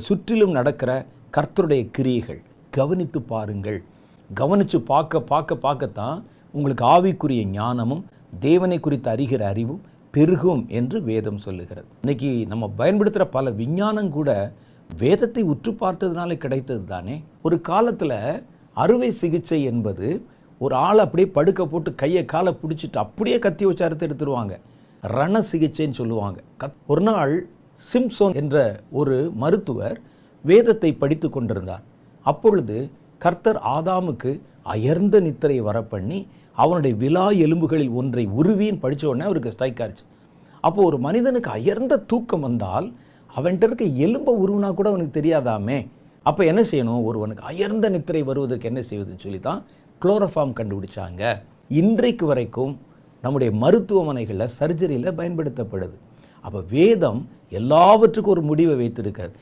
சுற்றிலும் நடக்கிற கர்த்தருடைய கிரியைகள். கவனித்து பாருங்கள். கவனித்து பார்க்க பார்க்க பார்க்கத்தான் உங்களுக்கு ஆவிக்குரிய ஞானமும் தேவனை குறித்து அறிகிற அறிவும் பெருகும் என்று வேதம் சொல்லுகிறது. இன்னைக்கு நம்ம பயன்படுத்துகிற பல விஞ்ஞானம் கூட வேதத்தை உற்று பார்த்ததுனால கிடைத்தது தானே? ஒரு காலத்தில் அறுவை சிகிச்சை என்பது ஒரு ஆளை அப்படியே படுக்க போட்டு கையை காலை பிடிச்சிட்டு அப்படியே கத்தி வச்சு அறுத்து எடுத்துருவாங்க. ரண சிகிச்சைன்னு சொல்லுவாங்க. கத் ஒரு நாள் சிம்சோன் என்ற ஒரு மருத்துவர் வேதத்தை படித்து கொண்டிருந்தார். அப்பொழுது கர்த்தர் ஆதாமுக்கு அயர்ந்த நித்திரை வரப்பண்ணி அவனுடைய விலா எலும்புகளில் ஒன்றை உருவின்னு படித்த உடனே அவருக்கு ஸ்ட்ரைக் ஆயிடுச்சு அப்போது ஒரு மனிதனுக்கு அயர்ந்த தூக்கம் வந்தால் அவன்கிட்ட இருக்க எலும்பை உருவினா கூட அவனுக்கு தெரியாதாமே. அப்போ என்ன செய்யணும்? ஒருவனுக்கு அயர்ந்த நித்திரை வருவதற்கு என்ன செய்வதுன்னு சொல்லி தான் குளோரோஃபார்ம் கண்டுபிடிச்சாங்க. இன்றைக்கு வரைக்கும் நம்முடைய மருத்துவமனைகளில் சர்ஜரியில் பயன்படுத்தப்படுது. அப்போ வேதம் எல்லாவற்றுக்கும் ஒரு முடிவை வைத்திருக்கார்.